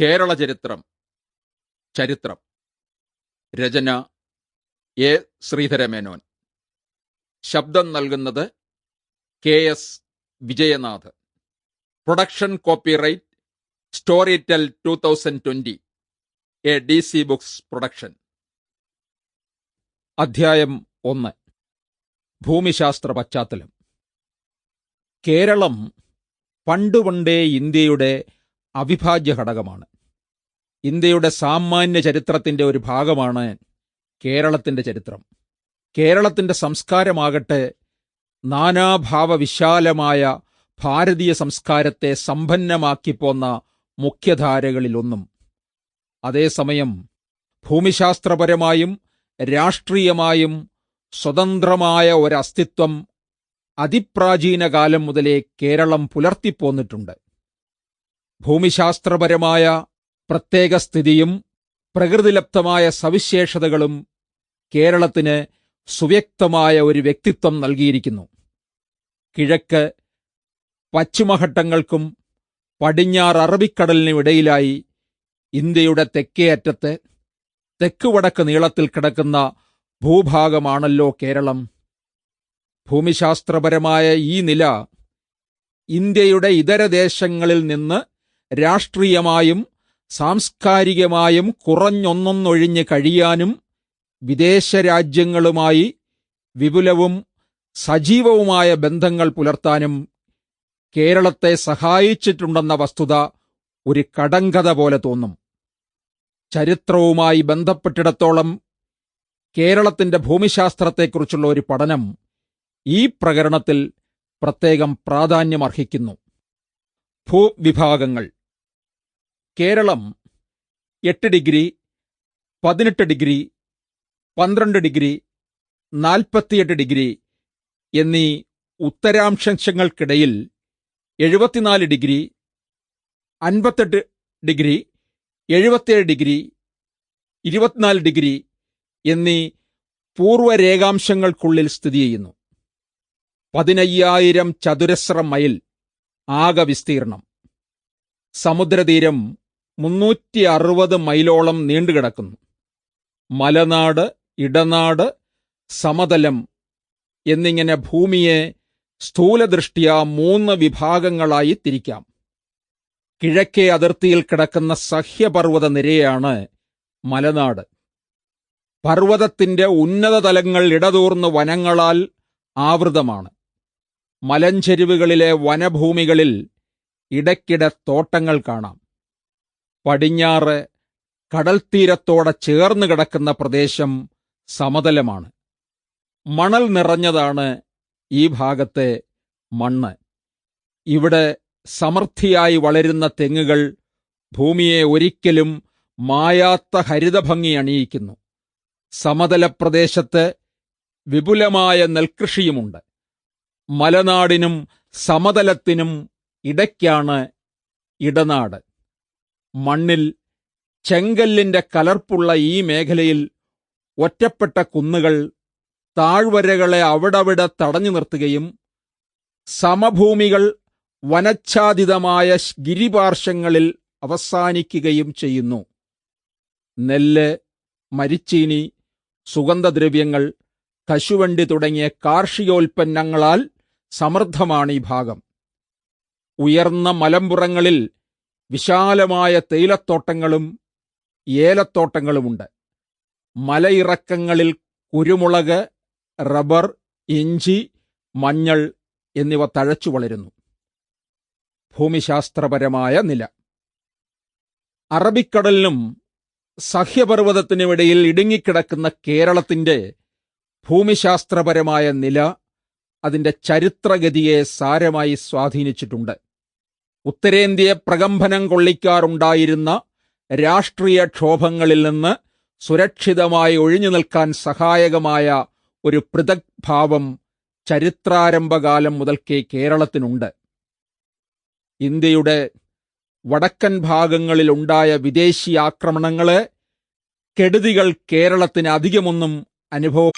കേരള ചരിത്രം. ചരിത്രം. രചന എ. ശ്രീധരമേനോൻ. ശബ്ദം നൽകുന്നത് K. S. Vijayanath. Production copyright Storytel two thousand twenty A. D. C. Books production. അധ്യായം ഒന്ന്. ഭൂമിശാസ്ത്ര പശ്ചാത്തലം. കേരളം പണ്ടുപണ്ടേ ഇന്ത്യയുടെ അവിഭാജ്യ ഘടകമാണ്. ഇന്ത്യയുടെ സാമാന്യ ചരിത്രത്തിന്റെ ഒരു ഭാഗമാണ് കേരളത്തിന്റെ ചരിത്രം. കേരളത്തിന്റെ സംസ്കാരമാകട്ടെ നാനാഭാവ വിശാലമായ ഭാരതീയ സംസ്കാരത്തെ സമ്പന്നമാക്കി പോന്ന മുഖ്യധാരകളിലൊന്നും. അതേസമയം ഭൂമിശാസ്ത്രപരമായും രാഷ്ട്രീയമായും സ്വതന്ത്രമായ ഒരസ്തിത്വം അതിപ്രാചീന കാലം മുതലേ കേരളം പുലർത്തിപ്പോന്നിട്ടുണ്ട്. ഭൂമിശാസ്ത്രപരമായ പ്രത്യേക സ്ഥിതിയും പ്രകൃതിലബ്ധമായ സവിശേഷതകളും കേരളത്തിന് സുവ്യക്തമായ ഒരു വ്യക്തിത്വം നൽകിയിരിക്കുന്നു. കിഴക്ക് പശ്ചിമഘട്ടങ്ങൾക്കും പടിഞ്ഞാറ് അറബിക്കടലിനും ഇടയിലായി ഇന്ത്യയുടെ തെക്കേ അറ്റത്ത് തെക്കുവടക്ക് നീളത്തിൽ കിടക്കുന്ന ഭൂഭാഗമാണല്ലോ കേരളം. ഭൂമിശാസ്ത്രപരമായ ഈ നില ഇന്ത്യയുടെ ഇതര ദേശങ്ങളിൽ നിന്ന് രാഷ്ട്രീയമായും സാംസ്കാരികമായും കുറഞ്ഞൊന്നൊന്നൊഴിഞ്ഞ് കഴിയാനും വിദേശ രാജ്യങ്ങളുമായി വിപുലവും സജീവവുമായ ബന്ധങ്ങൾ പുലർത്താനും കേരളത്തെ സഹായിച്ചിട്ടുണ്ടെന്ന വസ്തുത ഒരു കടങ്കഥ പോലെ തോന്നും. ചരിത്രവുമായി ബന്ധപ്പെട്ടിടത്തോളം കേരളത്തിന്റെ ഭൂമിശാസ്ത്രത്തെക്കുറിച്ചുള്ള ഒരു പഠനം ഈ പ്രകരണത്തിൽ പ്രത്യേകം പ്രാധാന്യമർഹിക്കുന്നു. ഭൂവിഭാഗങ്ങൾ. കേരളം എട്ട് ഡിഗ്രി പതിനെട്ട് ഡിഗ്രി പന്ത്രണ്ട് ഡിഗ്രി നാൽപ്പത്തിയെട്ട് ഡിഗ്രി എന്നീ ഉത്തരാംശങ്ങൾക്കിടയിൽ എഴുപത്തിനാല് ഡിഗ്രി അൻപത്തെട്ട് ഡിഗ്രി എഴുപത്തിയേഴ് ഡിഗ്രി ഇരുപത്തിനാല് ഡിഗ്രി എന്നീ പൂർവരേഖാംശങ്ങൾക്കുള്ളിൽ സ്ഥിതി ചെയ്യുന്നു പതിനയ്യായിരം ചതുരശ്ര മൈൽ ആകെ വിസ്തീർണം. സമുദ്രതീരം മുന്നൂറ്റി അറുപത് മൈലോളം നീണ്ടുകിടക്കുന്നു. മലനാട് ഇടനാട് സമതലം എന്നിങ്ങനെ ഭൂമിയെ സ്ഥൂലദൃഷ്ടിയ മൂന്ന് വിഭാഗങ്ങളായി തിരിക്കാം. കിഴക്കേ അതിർത്തിയിൽ കിടക്കുന്ന സഹ്യപർവത നിരയാണ് മലനാട്. പർവതത്തിന്റെ ഉന്നത തലങ്ങൾ ഇടതൂർന്ന് വനങ്ങളാൽ ആവൃതമാണ്. മലഞ്ചെരുവുകളിലെ വനഭൂമികളിൽ ഇടയ്ക്കിടെ തോട്ടങ്ങൾ കാണാം. പടിഞ്ഞാറ് കടൽത്തീരത്തോടെ ചേർന്ന് കിടക്കുന്ന പ്രദേശം സമതലമാണ്. മണൽ നിറഞ്ഞതാണ് ഈ ഭാഗത്തെ മണ്ണ്. ഇവിടെ സമൃദ്ധിയായി വളരുന്ന തെങ്ങുകൾ ഭൂമിയെ ഒരിക്കലും മായാത്ത ഹരിതഭംഗി അണിയിക്കുന്നു. സമതല പ്രദേശത്ത് വിപുലമായ നെൽകൃഷിയുമുണ്ട്. മലനാടിനും സമതലത്തിനും ഇടയ്ക്കാണ് ഇടനാട്. മണ്ണിൽ ചെങ്കല്ലിന്റെ കലർപ്പുള്ള ഈ മേഖലയിൽ ഒറ്റപ്പെട്ട കുന്നുകൾ താഴ്വരകളെ അവിടവിടെ തടഞ്ഞു നിർത്തുകയും സമഭൂമികൾ വനച്ഛാദിതമായ ഗിരിപാർശ്വങ്ങളിൽ അവസാനിക്കുകയും ചെയ്യുന്നു. നെല്ല് മരിച്ചീനി സുഗന്ധദ്രവ്യങ്ങൾ കശുവണ്ടി തുടങ്ങിയ കാർഷികോൽപ്പന്നങ്ങളാൽ സമൃദ്ധമാണ് ഈ ഭാഗം. ഉയർന്ന മലമ്പുറങ്ങളിൽ വിശാലമായ തേയിലത്തോട്ടങ്ങളും ഏലത്തോട്ടങ്ങളുമുണ്ട്. മലയിറക്കങ്ങളിൽ കുരുമുളക് റബ്ബർ ഇഞ്ചി മഞ്ഞൾ എന്നിവ തഴച്ചു വളരുന്നു. ഭൂമിശാസ്ത്രപരമായ നില. അറബിക്കടലിനും സഹ്യപർവതത്തിനുമിടയിൽ ഇടുങ്ങിക്കിടക്കുന്ന കേരളത്തിന്റെ ഭൂമിശാസ്ത്രപരമായ നില അതിന്റെ ചരിത്രഗതിയെ സാരമായി സ്വാധീനിച്ചിട്ടുണ്ട്. ഉത്തരേന്ത്യയെ പ്രകമ്പനം കൊള്ളിക്കാറുണ്ടായിരുന്ന രാഷ്ട്രീയ ക്ഷോഭങ്ങളിൽ നിന്ന് സുരക്ഷിതമായി ഒഴിഞ്ഞു നിൽക്കാൻ സഹായകമായ ഒരു പൃഥക് ഭാവം ചരിത്രാരംഭകാലം മുതൽക്കേ കേരളത്തിനുണ്ട്. ഇന്ത്യയുടെ വടക്കൻ ഭാഗങ്ങളിലുണ്ടായ വിദേശി ആക്രമണങ്ങൾ കെടുതികൾ കേരളത്തിന് അധികമൊന്നും അനുഭവം?